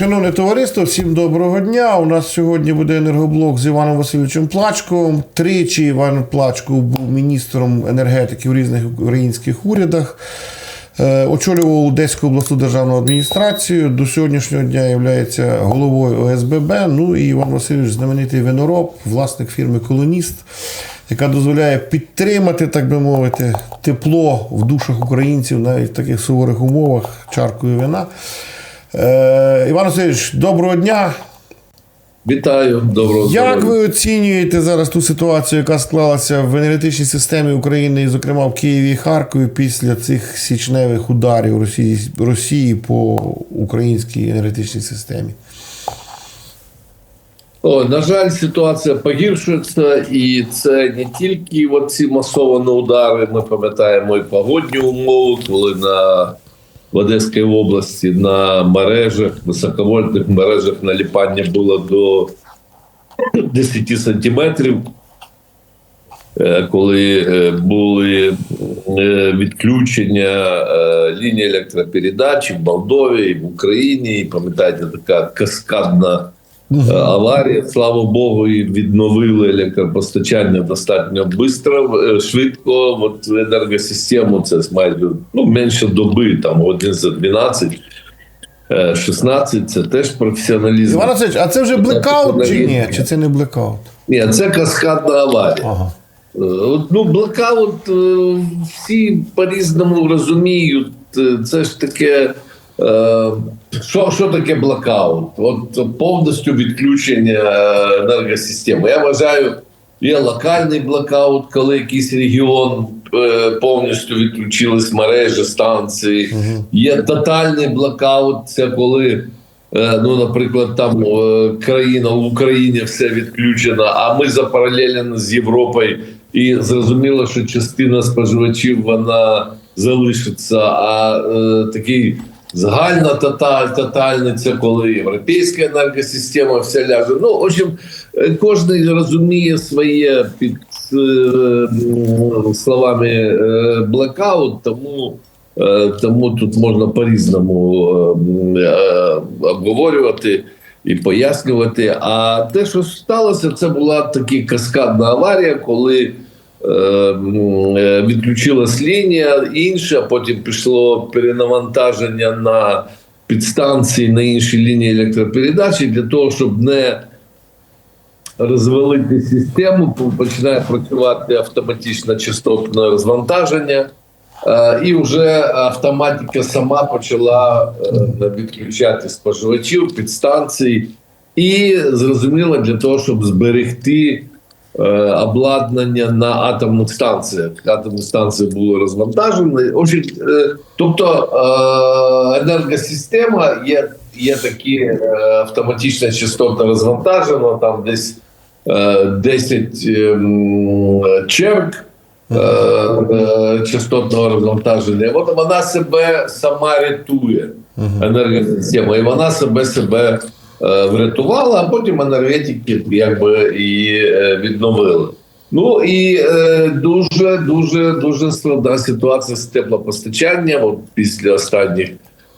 Шановне товариство, всім доброго дня. У нас сьогодні буде енергоблок з Іваном Васильовичем Плачковим. Тричі Іван Плачков був міністром енергетики в різних українських урядах. Е, Очолював Одеську обласну державну адміністрацію. До сьогоднішнього дня є головою ОСББ. Ну і Іван Васильович знаменитий винороб, власник фірми Колоніст, яка дозволяє підтримати, так би мовити, тепло в душах українців навіть в таких суворих умовах чаркою вина. Е, Іван Васильович, доброго дня. Вітаю, доброго Як здоров'я. ви оцінюєте зараз ту ситуацію, яка склалася в енергетичній системі України, і, зокрема в Києві і Харкові, після цих січневих ударів Росії, Росії по українській енергетичній системі? О, на жаль, ситуація погіршується, і це не тільки ці масовані удари. Ми пам'ятаємо і погодні умови, коли на в Одеській області на мережах, високовольтних мережах наліпання було до 10 сантиметрів. Е, Коли е, були е, відключення лінії електропередач і в Молдові, і в Україні, пам'ятаєте, така каскадна Е, аварія. Слава Богу, і відновили електропостачання достатньо швидко, швидко. От енергосистему це майже ну, менше доби, там годин за 12. е, 16 це теж професіоналізм. Іван Васильович, а це вже блекаут чи ні? Чи це не блекаут? Ні, це каскадна аварія. Ага. Е, ну, блокаут е, всі по-різному розуміють. Е, Це ж таке. Е, Що, що таке блокаут? От повністю відключення е, енергосистеми. Я вважаю, є локальний блокаут, коли якийсь регіон е, повністю відключились мережі, станції. Є тотальний блокаут, це коли. Ну, наприклад, там країна в Україні все відключено, а ми запаралелені з Європою, і зрозуміло, що частина споживачів вона залишиться. А е, такий загально тоталь, тотальний це коли європейська енергосистема вся ляже. Ну, в общем, е, кожен розуміє своє під е, словами блокаут, тому. Е, Тому тут можна по-різному е, е, обговорювати і пояснювати. А те, що сталося, це була така каскадна аварія, коли відключилась лінія інша, потім пішло перенавантаження на підстанції на інші лінії електропередачі для того, щоб не розвалити систему, починає працювати автоматичне частотне розвантаження. Е, І вже автоматика сама почала е, відключати споживачів підстанцій, і зрозуміло для того, щоб зберегти е, обладнання на атомних станціях. Атомні станції були розвантажені. В общем, е, Тобто е, енергосистема є, є такі е, автоматичне частотне розвантажено, там десь е, 10 ем, черг е, е, частотного розвантаження. От вона себе сама рятує, енергосистема, і вона себе себе е, врятувала, а потім енергетики якби і е, відновили. Ну і е, дуже дуже дуже складна ситуація з теплопостачанням от після останніх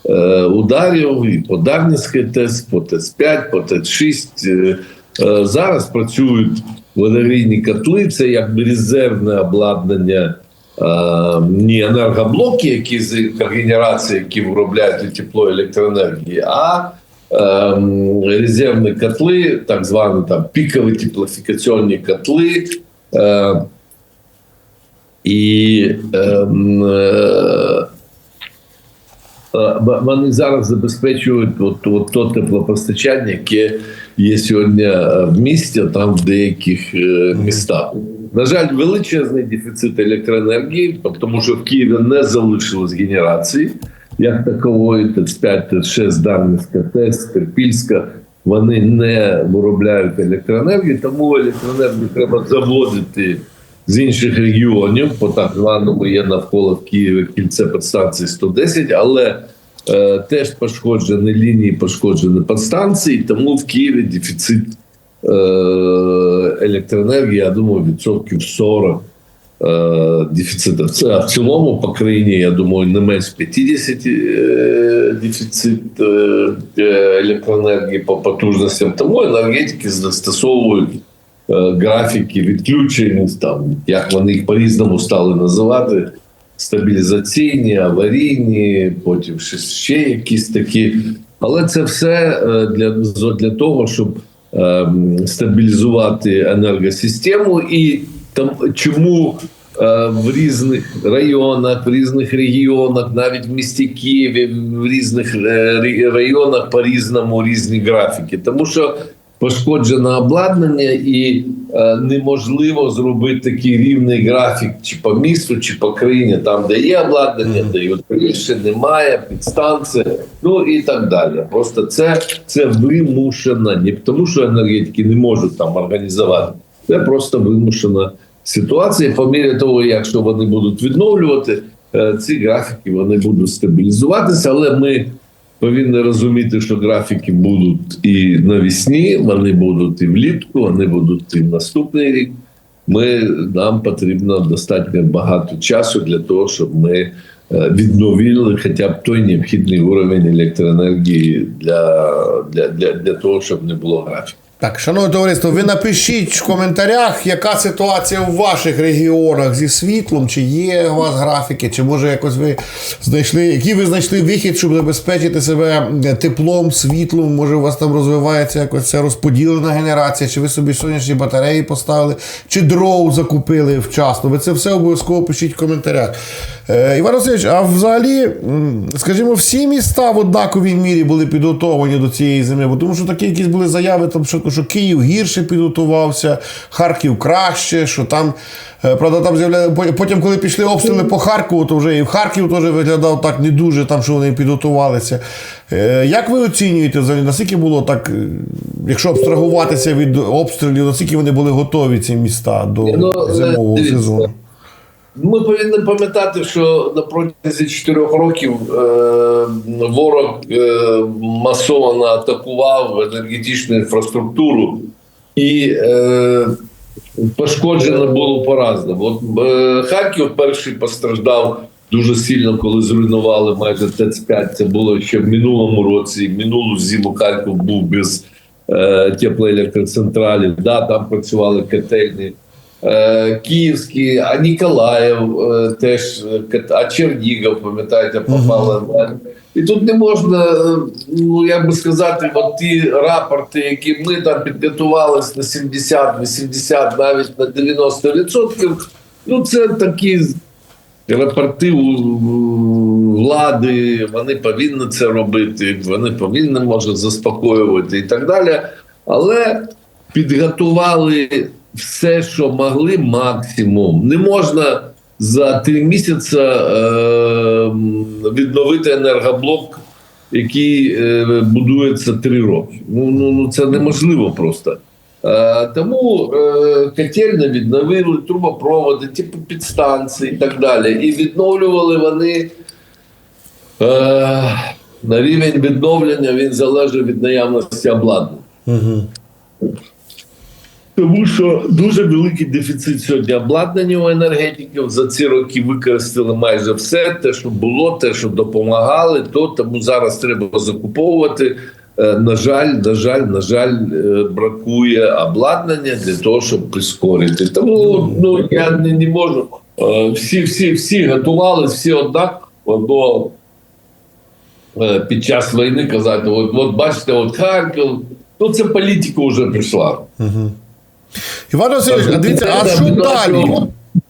е, ударів і по Дарницькій ТЕС, по ТЕС-5, по ТЕС-6. Е, е, зараз працюють водогрійні котли, це якби резервне обладнання, е, не енергоблоки, які з генерації, які виробляють тепло електроенергії, а резервні котли, так звані там пікові теплофікаційні котли. Е, і ем, е, е, вони зараз забезпечують от, от то теплопостачання, яке є сьогодні е, в місті, там в деяких містах. На жаль, величезний дефіцит електроенергії, тому що в Києві не залишилось генерації, як такової, ТЕЦ-5, ТЕЦ-6, Дарницька, ТЕС, Терпільська. Вони не виробляють електроенергію, тому електроенергію треба заводити з інших регіонів, по так званому є навколо в Києві кільце підстанції 110, але е, теж пошкоджені лінії, пошкоджені підстанції, тому в Києві дефіцит е, електроенергії, я думаю, відсотків 40 е, дефіциту. Це в цілому по країні, я думаю, не менш 50 е, дефіцит е, електроенергії по потужностям. Тому енергетики застосовують графіки відключень, там як вони їх по-різному стали називати. Стабілізаційні, аварійні, потім ще, якісь такі. Але це все для, для того, щоб ем, стабілізувати енергосистему. І там чому е, в різних районах, в різних регіонах, навіть в місті Києві, в різних е, районах по різному різні графіки, тому що пошкоджене обладнання і е, неможливо зробити такий рівний графік чи по місту, чи по країні, там де є обладнання, де його більше немає, підстанція, ну і так далі. Просто це, це вимушено, не тому, що енергетики не можуть там організувати. Це просто вимушена ситуація. По мірі того, якщо вони будуть відновлювати е, ці графіки, вони будуть стабілізуватися, але ми повинні розуміти, що графіки будуть і навесні, вони будуть і влітку, вони будуть і в наступний рік. Ми нам потрібно достатньо багато часу для того, щоб ми е, відновили хоча б той необхідний уровень електроенергії для, для, для, для того, щоб не було графіки. Так, шановне товариство, ви напишіть в коментарях, яка ситуація у ваших регіонах зі світлом, чи є у вас графіки, чи може якось ви знайшли, який ви знайшли вихід, щоб забезпечити себе теплом, світлом, може у вас там розвивається якось ця розподілена генерація, чи ви собі сонячні батареї поставили, чи дров закупили вчасно. Ви це все обов'язково пишіть в коментарях. Е, Іван Васильович, а взагалі, скажімо, всі міста в однаковій мірі були підготовлені до цієї зими, бо тому що такі якісь були заяви, там, що, що Київ гірше підготувався, Харків краще, що там, е, правда, там з'являє, потім, коли пішли обстріли по Харкову, то вже і в Харків теж виглядав так не дуже, там, що вони підготувалися. Е, Як ви оцінюєте взагалі, наскільки було так, якщо абстрагуватися від обстрілів, наскільки вони були готові ці міста до Ну, зимового сезону? Ми повинні пам'ятати, що на протязі чотирьох років е, ворог е, масово атакував енергетичну інфраструктуру і е, пошкоджено було по-разному. От е, Харків перший постраждав дуже сильно, коли зруйнували майже ТЕЦ-5. Це було ще в минулому році. Минулу зиму Харків був без е, теплоелектроцентралі. Да, там працювали котельні. Е, Київський, а Ніколаїв е, теж, е, а Чернігів, пам'ятаєте, попали. І тут не можна, ну як би сказати, от ті рапорти, які ми там підготувалися на 70, 80, навіть на 90%, ну це такі рапорти влади, вони повинні це робити, вони повинні може заспокоювати і так далі. Але підготували все, що могли, максимум. Не можна за три місяці е, відновити енергоблок, який е, будується три роки. Ну, ну, ну це неможливо просто. Е, тому е, котельні відновили трубопроводи, типу підстанції і так далі. І відновлювали вони е, на рівень відновлення він залежить від наявності обладнання. Угу. Тому що дуже великий дефіцит сьогодні обладнання у енергетиків. За ці роки використали майже все, те, що було, те, що допомагали, то тому зараз треба закуповувати. Е, На жаль, на жаль, на жаль, е, бракує обладнання для того, щоб прискорити. Тому ну я не, не можу. Е, Всі, всі, всі готувалися, всі однаково до під час війни казати: от, от бачите, от Харків, ну це політика вже прийшла. Іван Васильович, а дивіться, а що далі?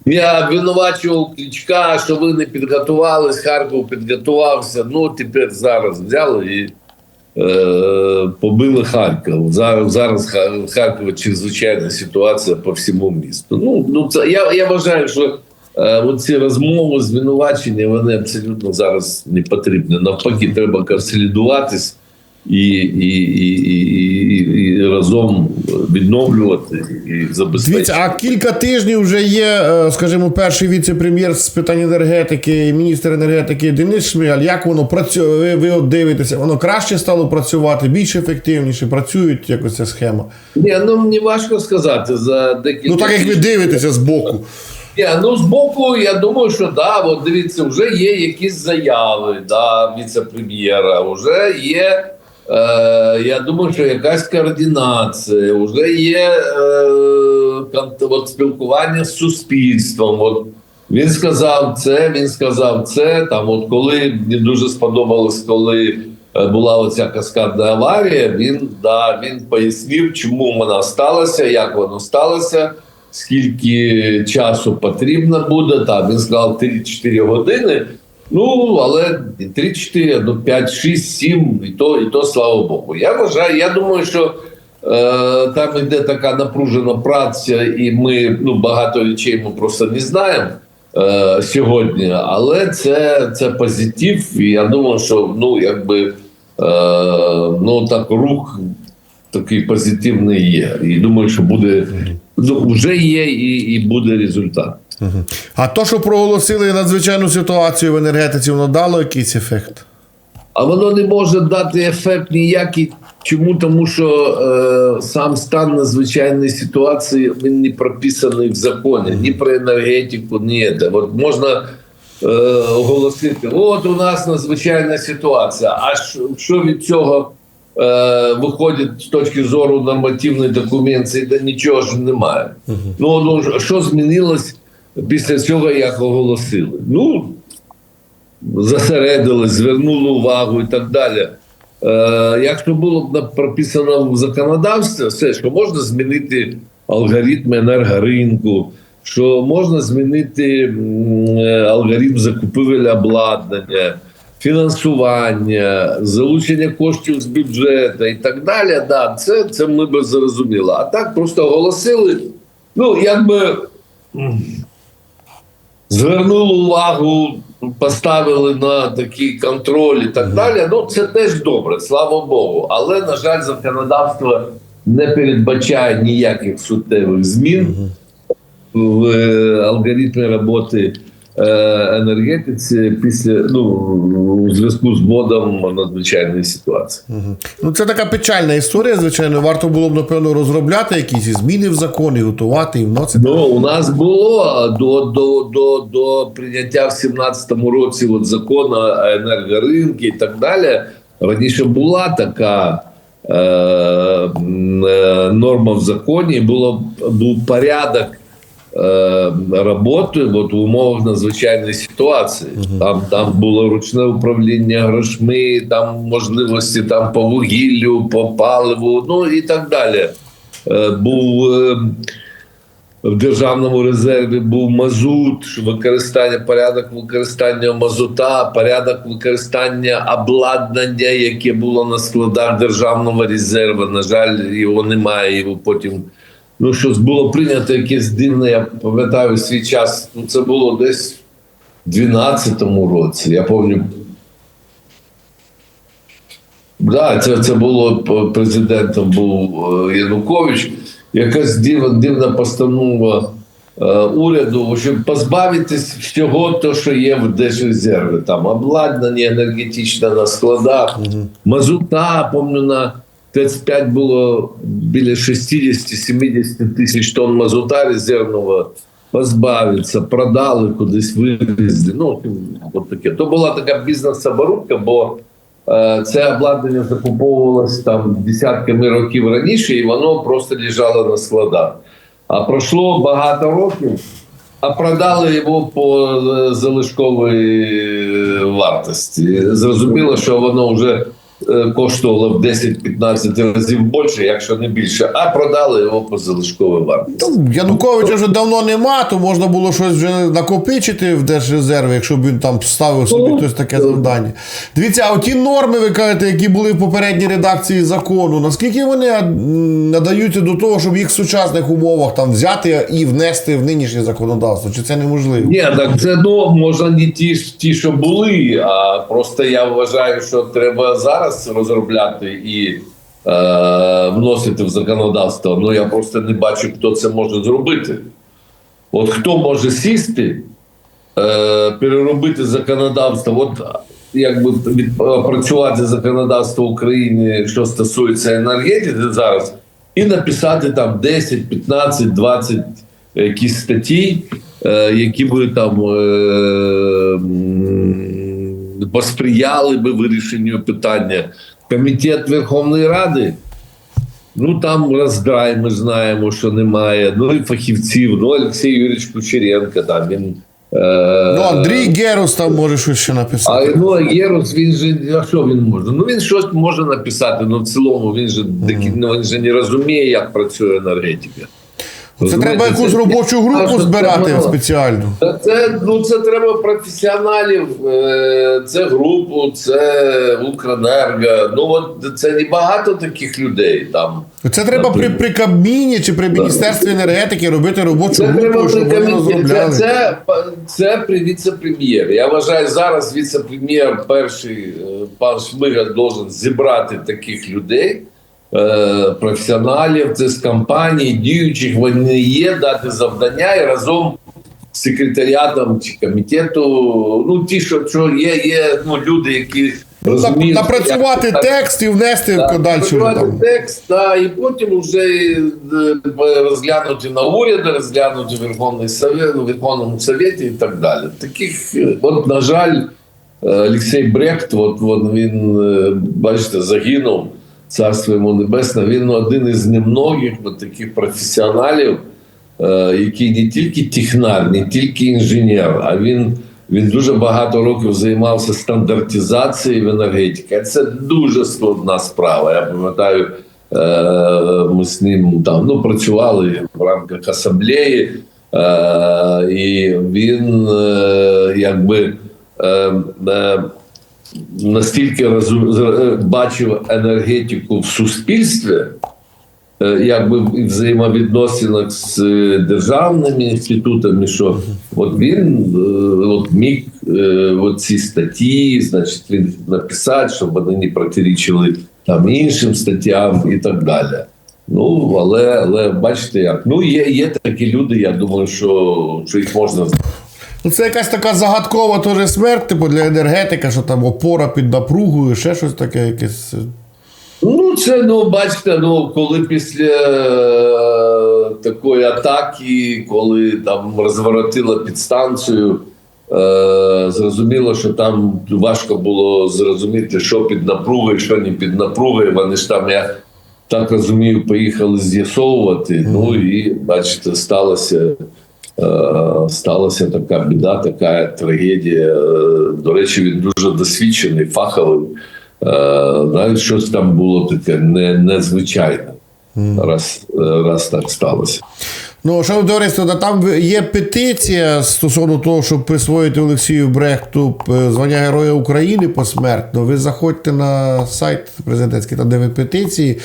Я обвинувачував Кличка, що ви не підготувались, Харків підготувався. Ну, тепер зараз взяли і е, побили Харків. Зараз, зараз Ха- в чрезвичайна ситуація по всьому місту. Ну, ну це, я, я вважаю, що е, ці розмови, звинувачення, вони абсолютно зараз не потрібні. Навпаки, треба консолідуватись. І, і, і, і, і, і разом відновлювати і забезпечити. Дивіться, а кілька тижнів вже є, е, скажімо, перший віце-прем'єр з питань енергетики, і міністр енергетики Денис Шмигаль. Як воно працює? Ви, ви от дивитеся, воно краще стало працювати, більш ефективніше, працюють якось ця схема. Ні, ну мені важко сказати за декілька. Ну так як ви дивитеся з боку. Ні, ну з боку, я думаю, що да, от дивіться, вже є якісь заяви да, віце-прем'єра, вже є. Е, я думаю, що якась координація, вже є е, от спілкування з суспільством. От він сказав це, він сказав це. Там, от коли мені дуже сподобалось, коли е, була оця каскадна аварія, він да він пояснив, чому вона сталася, як воно сталося, скільки часу потрібно буде. Там він сказав 3-4 години. Ну, але 3-4, ну 5, 6, 7, і то, і то слава Богу. Я вважаю, я думаю, що е, там іде така напружена праця, і ми ну, багато речей ми просто не знаємо е, сьогодні. Але це, це позитив, і я думаю, що ну, якби, е, ну, так, рух такий позитивний є. І думаю, що буде, ну, вже є і, і буде результат. А то, що проголосили надзвичайну ситуацію в енергетиці, воно дало якийсь ефект? А воно не може дати ефект ніякий. Чому? Тому що е, сам стан надзвичайної ситуації він не прописаний в законі ні про енергетику, ні. От можна е, оголосити: от у нас надзвичайна ситуація. А що, що від цього е, виходить з точки зору нормативної документації, де нічого ж немає. Ну, ну що змінилось після цього, як оголосили? Ну зосередились, звернули увагу і так далі. Е, якщо було б прописано в законодавстві, все, що можна змінити алгоритм енергоринку, що можна змінити е, алгоритм закупівель обладнання, фінансування, залучення коштів з бюджету і так далі. Да, це, це ми б зрозуміли. А так просто оголосили. Ну, якби звернули увагу, поставили на такий контроль і так далі. Ну це теж добре, слава Богу. Але на жаль, законодавство не передбачає ніяких суттєвих змін в е, алгоритмі роботи енергетиці після ну у зв'язку з вводом надзвичайної ситуації. Ну, це така печальна історія, звичайно. Варто було б, напевно, розробляти якісь зміни в закон, і готувати, і вносити. Ну, у нас було до, до, до, до прийняття в 17-му році от закону енергоринки і так далі. Раніше була така е, е, норма в законі, було, був порядок е, роботи от, в умовах надзвичайної ситуації. Там, там було ручне управління грошми, там можливості там, по вугіллю, по паливу, ну і так далі. Е, був е, в державному резерві був мазут, використання, порядок використання мазута, порядок використання обладнання, яке було на складах державного резерву. На жаль, його немає. Його потім ну щось було прийнято якесь дивне. Я пам'ятаю свій час. Ну це було десь в 12-му році. Я пам'ятаю. Да, це, це було президентом був е, Янукович. Якась дивна, дивна постанова е, уряду, щоб позбавитись всього, то, що є в держрезерві. Там обладнання енергетичне на складах, мазута, помню, на 35 було біля 60-70 тисяч тонн мазута резервного. Позбавиться, продали кудись вивезли. Ну, от таке. То була така бізнес-оборудка, бо Е, Це обладнання закуповувалось там десятками років раніше, і воно просто лежало на складах. А пройшло багато років, а продали його по е, залишковій е, вартості. Зрозуміло, що воно вже коштувало в 10-15 разів більше, якщо не більше, а продали його по залишковій вартості. Ну, Януковича вже давно нема, то можна було щось вже накопичити в держрезерві, якщо б він там ставив собі Ну, хтось таке завдання. Дивіться, а ті норми, ви кажете, які були в попередній редакції закону, наскільки вони надаються до того, щоб їх в сучасних умовах там взяти і внести в нинішнє законодавство? Чи це неможливо? Ні, так це ну можна не ті, ті, що були, а просто я вважаю, що треба зараз розробляти і е, вносити в законодавство. Ну я просто не бачу, хто це може зробити. От хто може сісти, е, переробити законодавство, от якби від, працювати законодавство України, що стосується енергетики зараз, і написати там 10, 15, 20 якісь статті, е, які би там е, посприяли би вирішенню питання. Комітет Верховної Ради. Ну там роздрай, ми знаємо, що немає. Ну і фахівців. Ну, Олексій Юрійович Кучеренко, там він. Е, Ну, Андрій Герус там може щось ще а написати. ну, а Єрус, він же, а що він може? Ну він щось може написати, ну в цілому він же, таки, ну, він же не розуміє, як працює енергетика. Це треба якусь робочу групу збирати. Та Це, ну, це треба професіоналів, е, це групу, це Укренерго. Ну от це не багато таких людей там. Це треба при, при Кабміні чи при Міністерстві енергетики робити робочу Це треба групу, щоб вони прикомітет. Це, це, це при віце-прем'єр. Я вважаю, зараз віце-прем'єр перший е, пан Шмигаль должен зібрати таких людей, професіоналів, це з компаній, діючих вони є, дати завдання і разом з секретаріатом чи комітету. Ну ті, що, що є, є ну, люди, які розуміють, Напрацювати як- текст і внести подальшу написати там. текст, та, і потім вже е, розглянути на уряді, розглянути Верховний Совет, Верховному Совєті і так далі. Таких, е, от, на жаль, е, Олексій Брехт, от, от він, е, бачите, загинув, царство йому небесне, він один із немногих таких професіоналів, е, який не тільки технар, не тільки інженер, а він. Він дуже багато років займався стандартизацією в енергетиці. Це дуже складна справа. Я пам'ятаю, е, ми з ним там ну, працювали в рамках асамблеї, е, і він якби настільки розу- з- бачив енергетику в суспільстві, е, якби в взаємовідносинах з е, державними інститутами, що от він е, от міг е, ці статті, значить, він написати, щоб вони не протирічили там іншим статтям і так далі. Ну, але, але бачите як. Ну, є, є такі люди, я думаю, що, що їх можна Ну, це якась така загадкова теж смерть, типу для енергетика, що там опора під напругою, ще щось таке якесь. Ну, це ну бачите, ну коли після е, такої атаки, коли там розворотила підстанцію, е, зрозуміло, що там важко було зрозуміти, що під напругою, що не під напругою. Вони ж там, я так розумію, поїхали з'ясовувати. Ну і бачите, сталося. Е, Сталася така біда, така трагедія. Е, До речі, він дуже досвідчений, фаховий. Е, Навіть щось там було таке не, незвичайне, раз, раз так сталося. Ну, шановне товариство, та там є петиція стосовно того, щоб присвоїти Олексію Брехту е, звання Героя України посмертно. Ви заходьте на сайт президентський, там де ви петиції,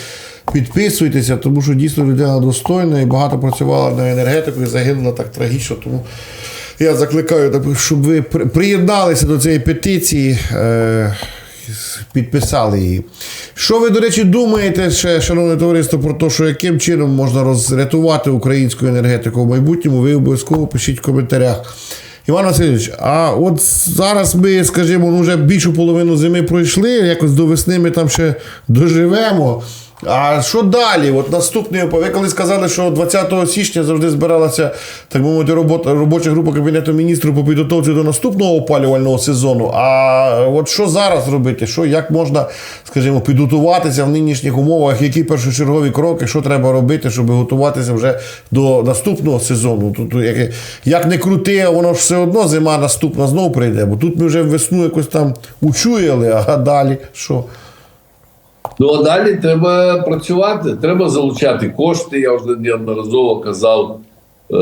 підписуйтеся, тому що дійсно людина достойна і багато працювала на енергетику і загинула так трагічно. Тому я закликаю, щоб ви приєдналися до цієї петиції. Підписали її. Що ви, до речі, думаєте, ще, шановне товариство, про те, що яким чином можна розрятувати українську енергетику в майбутньому, ви обов'язково пишіть в коментарях. Іван Васильович, а от зараз ми, скажімо, ну, вже більшу половину зими пройшли, якось до весни ми там ще доживемо. А що далі? От наступний ви коли сказали, що 20 січня завжди збиралася так мовити робота, робоча група кабінету міністрів по підготовці до наступного опалювального сезону. А от що зараз робити? Що як можна, скажімо, підготуватися в нинішніх умовах? Які першочергові кроки, що треба робити, щоб готуватися вже до наступного сезону? Тут як, як не крути, воно ж все одно зима наступна знов прийде. Бо тут ми вже весну якось там учуяли, а далі що? Ну а далі треба працювати, треба залучати кошти. Я вже неодноразово казав е,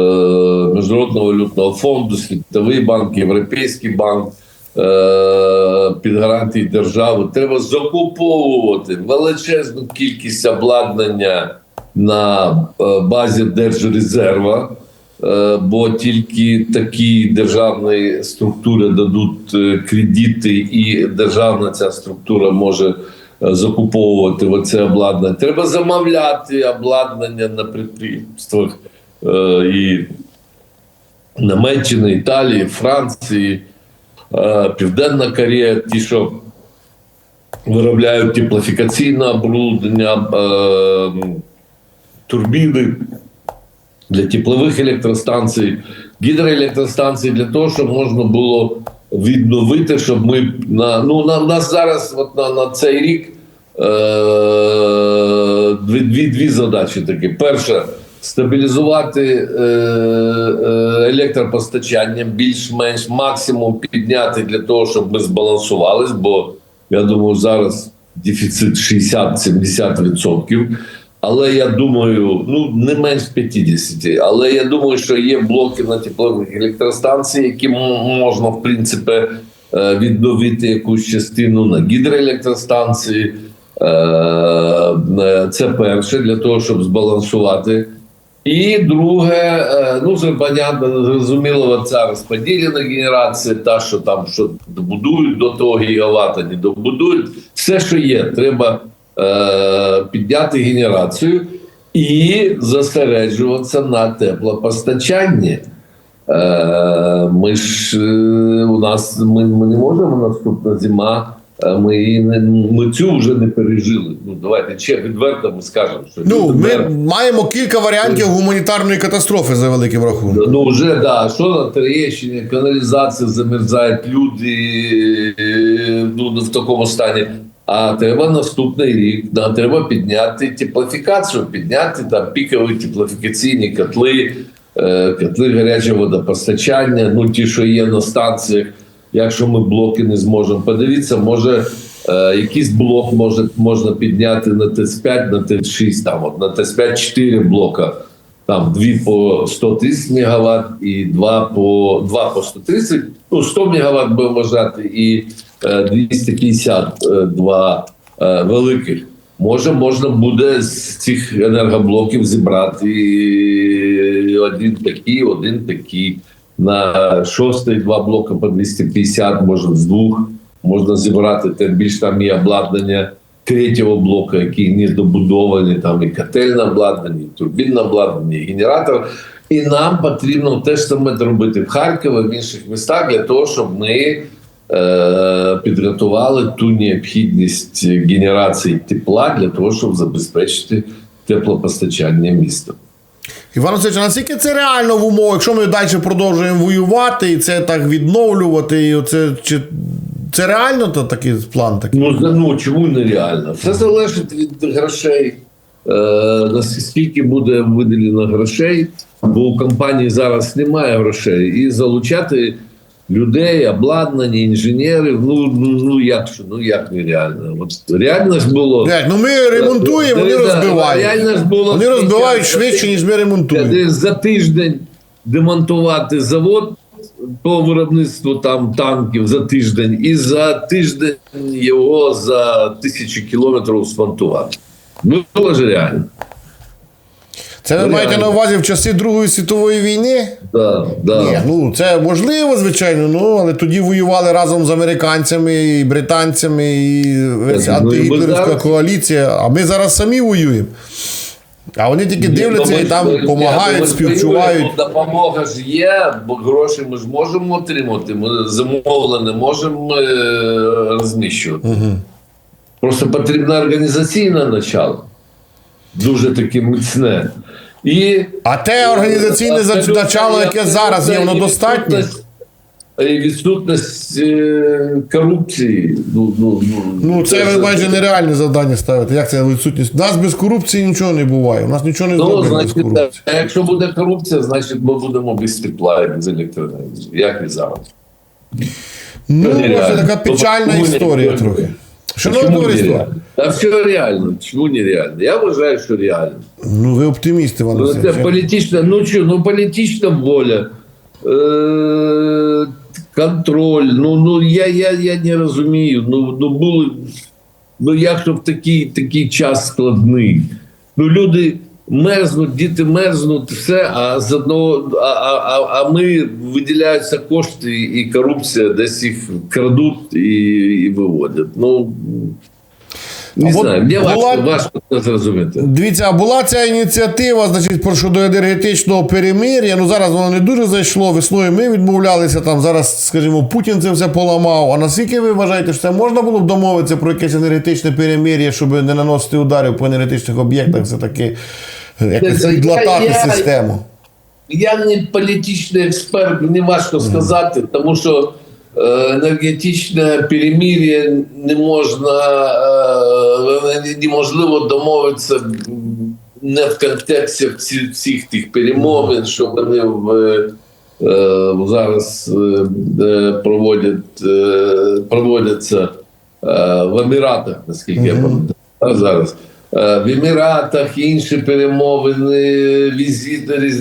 Міжнародного валютного фонду, Світовий банк, Європейський банк е, під гарантії держави. Треба закуповувати величезну кількість обладнання на е, базі Держрезерва. Е, Бо тільки такі державні структури дадуть е, кредити, і державна ця структура може закуповувати оце обладнання. Треба замовляти обладнання на підприємствах е, і Німеччини, Італії, Франції, е, Південна Корея, ті, що виробляють теплофікаційне обладнання, е, турбіни для теплових електростанцій. гідроелектростанції для того, щоб можна було відновити, щоб ми на ну на нас зараз, от на, на цей рік. Е, дві, дві, дві задачі такі. Перша стабілізувати е, е, електропостачання, більш-менш максимум підняти для того, щоб ми збалансувались, бо я думаю, зараз дефіцит 60-70%. Але я думаю, ну не менш 50. Але я думаю, що є блоки на теплових електростанції, які можна в принципі відновити якусь частину на гідроелектростанції. Е, е, Це перше для того, щоб збалансувати. І друге, е, ну це понятно, зрозуміло, ця розподілена генерація, та що там що добудують до того гігавата, не добудують. Все, що є, треба е, підняти генерацію і зосереджуватися на теплопостачанні. Е, ми ж у нас ми, ми не можемо наступна зима. Е, Ми, її не, ми цю вже не пережили. Ну давайте ще відверто ми скажемо, що Ну, люди ми маємо кілька варіантів гуманітарної катастрофи за великим рахунком. Ну вже да, що на Троєщині, каналізація замерзають, люди е, ну, в такому стані. А треба наступний рік, да, треба підняти теплофікацію, підняти там пікові теплофікаційні котли, е, котли гарячого водопостачання, ну ті, що є на станціях. Якщо ми блоки не зможемо подивитися, може е, якийсь блок може, можна підняти на ТЕС-5, на ТЕС-6, там от на ТЕС-5 4 блока там дві по 100 тисяч мегаватт і два по два по 130, ну 100 мегаватт будемо вважати, і е, 252 е, великих. Може, можна буде з цих енергоблоків зібрати один такий, один такий. На шостий два блока по 250, може з двох можна зібрати. Тим більш там є обладнання третього блоку, який не добудовані, там і котельне обладнання, і турбінне обладнання, і генератор. І нам потрібно те ж саме робити в Харкові, в інших містах для того, щоб ми е, підготували ту необхідність генерації тепла для того, щоб забезпечити теплопостачання міста. Іван Васильович, наскільки це реально в умовах, якщо ми далі продовжуємо воювати і це так відновлювати, і оце, чи це реально то такий план такий? Ну, ну чому нереально? Все залежить від грошей. Е, наскільки буде виділено грошей, бо у компанії зараз немає грошей. І залучати людей, обладнання, інженерів. Ну, ну, ну як що, ну як нереально? От реально ж було. Блядь, ну ми ремонтуємо, вони розбивають. реально ж було Вони розбивають швидше, ніж ми ремонтуємо. Десь за тиждень демонтувати завод по виробництву там танків за тиждень, і за тиждень його за тисячі кілометрів смонтувати. Було ж реально. Це ви Ну, маєте на увазі в часи Другої світової війни? Да, да. Ні, ну це можливо, звичайно, ну але тоді воювали разом з американцями і британцями, і ну, ми антигітлерівська зараз- коаліція. А ми зараз самі воюємо. А вони тільки дивляться Ні, і ну, там допомагають, ну, ми співчувають. Допомога ж є, бо гроші ми ж можемо отримати. Ми замовлення можемо е, розміщувати. Просто потрібне організаційне начало. Дуже таке міцне. І А те організаційне Абсолютно, начало, яке зараз є, воно достатнє. відсутність- І відсутність е, корупції. Ну, ну, ну, Ну, це ви майже нереальне завдання ставите. Як це відсутність? У нас без корупції нічого не буває. У нас нічого не Ну, зробить без значить, корупції. а якщо буде корупція, значить ми будемо без тепла і без електроенергії. Як і зараз. Ну, нереально. це така печальна історія трохи. Шановне товариство? Та все реально. Чому нереально? Я вважаю, що реально. ну ви оптиміст, Іван Ну, це політична, ну що, ну політична воля. Е- контроль. Ну, ну я, я, я не розумію. Ну, ну були. Ну як в такий, такий час складний. Ну, люди мерзнуть, діти мерзнуть, все, а з одного, а, а, а, ми виділяються кошти і корупція, десь їх крадуть і, і виводять. Ну не А знаю, мені була- важко, важко це зрозуміти. Дивіться, а була ця ініціатива, значить, про щодо енергетичного перемир'я. Ну зараз воно не дуже зайшло. Весною ми відмовлялися там. Зараз, скажімо, Путін це все поламав. А наскільки ви вважаєте, що це можна було б домовитися про якесь енергетичне перемир'я, щоб не наносити ударів по енергетичних об'єктах, все таки якось підлатати систему? я не політичний експерт, мені важко сказати, тому що е, енергетичне перемир'я не можна е, неможливо домовитися не в контексті всі- всіх тих перемовин, що вони в, е, зараз проводять, проводяться в Еміратах, наскільки я пам'ятаю зараз. Е, В Еміратах інші перемовини, візити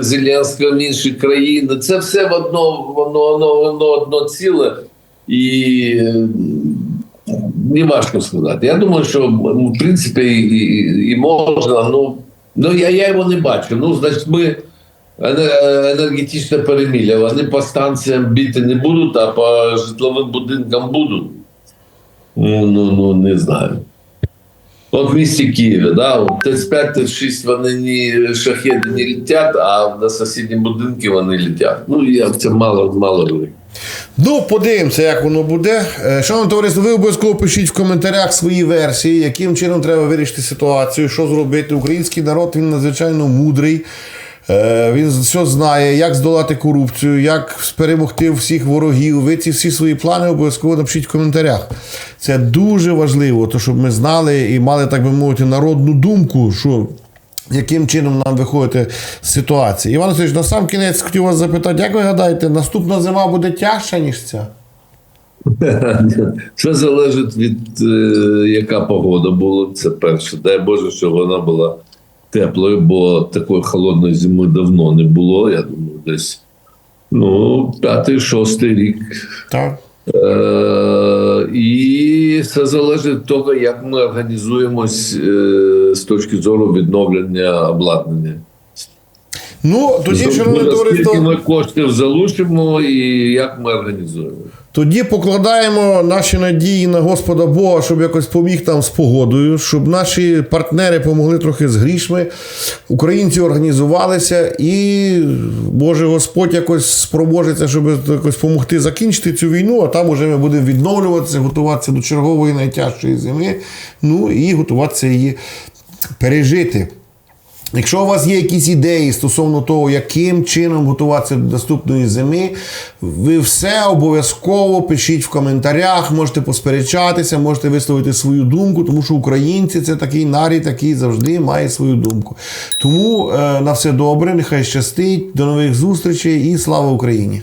Зеленського в інші країни. Це все в одно, воно, воно, воно одно ціле. І не важко сказати. Я думаю, що в принципі і, і, можна. Ну, ну я, я його не бачу. Ну, значить, ми ене- енергетичне перемілля. Вони по станціям біти не будуть, а по житловим будинкам будуть. Ну, ну, ну не знаю. От в місті Києві, да, от Т-5, Т-6 вони не шахеди не летять, а на сусідні будинки вони летять. Ну, я це мало, мало людей. Ну, подивимося, як воно буде. Е, Шановне товариство, ви обов'язково пишіть в коментарях свої версії, яким чином треба вирішити ситуацію, що зробити. Український народ він надзвичайно мудрий. Е, Він все знає, як здолати корупцію, як перемогти всіх ворогів. Ви ці всі свої плани обов'язково напишіть в коментарях. Це дуже важливо, то щоб ми знали і мали, так би мовити, народну думку, що яким чином нам виходити з ситуації. Іван Васильович, на сам кінець хотів вас запитати, як ви гадаєте, наступна зима буде тяжча, ніж ця? Це залежить від е, яка погода була. Це перше. Дай Боже, щоб вона була теплою, бо такої холодної зими давно не було. Я думаю, десь ну, п'ятий, шостий рік. Так. Е, і це залежить від того, як ми організуємось е, з точки зору відновлення обладнання. Ну, тоді, шановне Скільки ми коштів залучимо і як ми організуємо. Тоді покладаємо наші надії на Господа Бога, щоб якось поміг нам з погодою, щоб наші партнери помогли трохи з грішми, українці організувалися, і Боже Господь якось спроможеться, щоб якось допомогти закінчити цю війну, а там уже ми будемо відновлюватися, готуватися до чергової найтяжчої зими, ну і готуватися її пережити. Якщо у вас є якісь ідеї стосовно того, яким чином готуватися до наступної зими, ви все обов'язково пишіть в коментарях, можете посперечатися, можете висловити свою думку, тому що українці це такий нарід, який завжди має свою думку. Тому е, на все добре, нехай щастить, до нових зустрічей і слава Україні!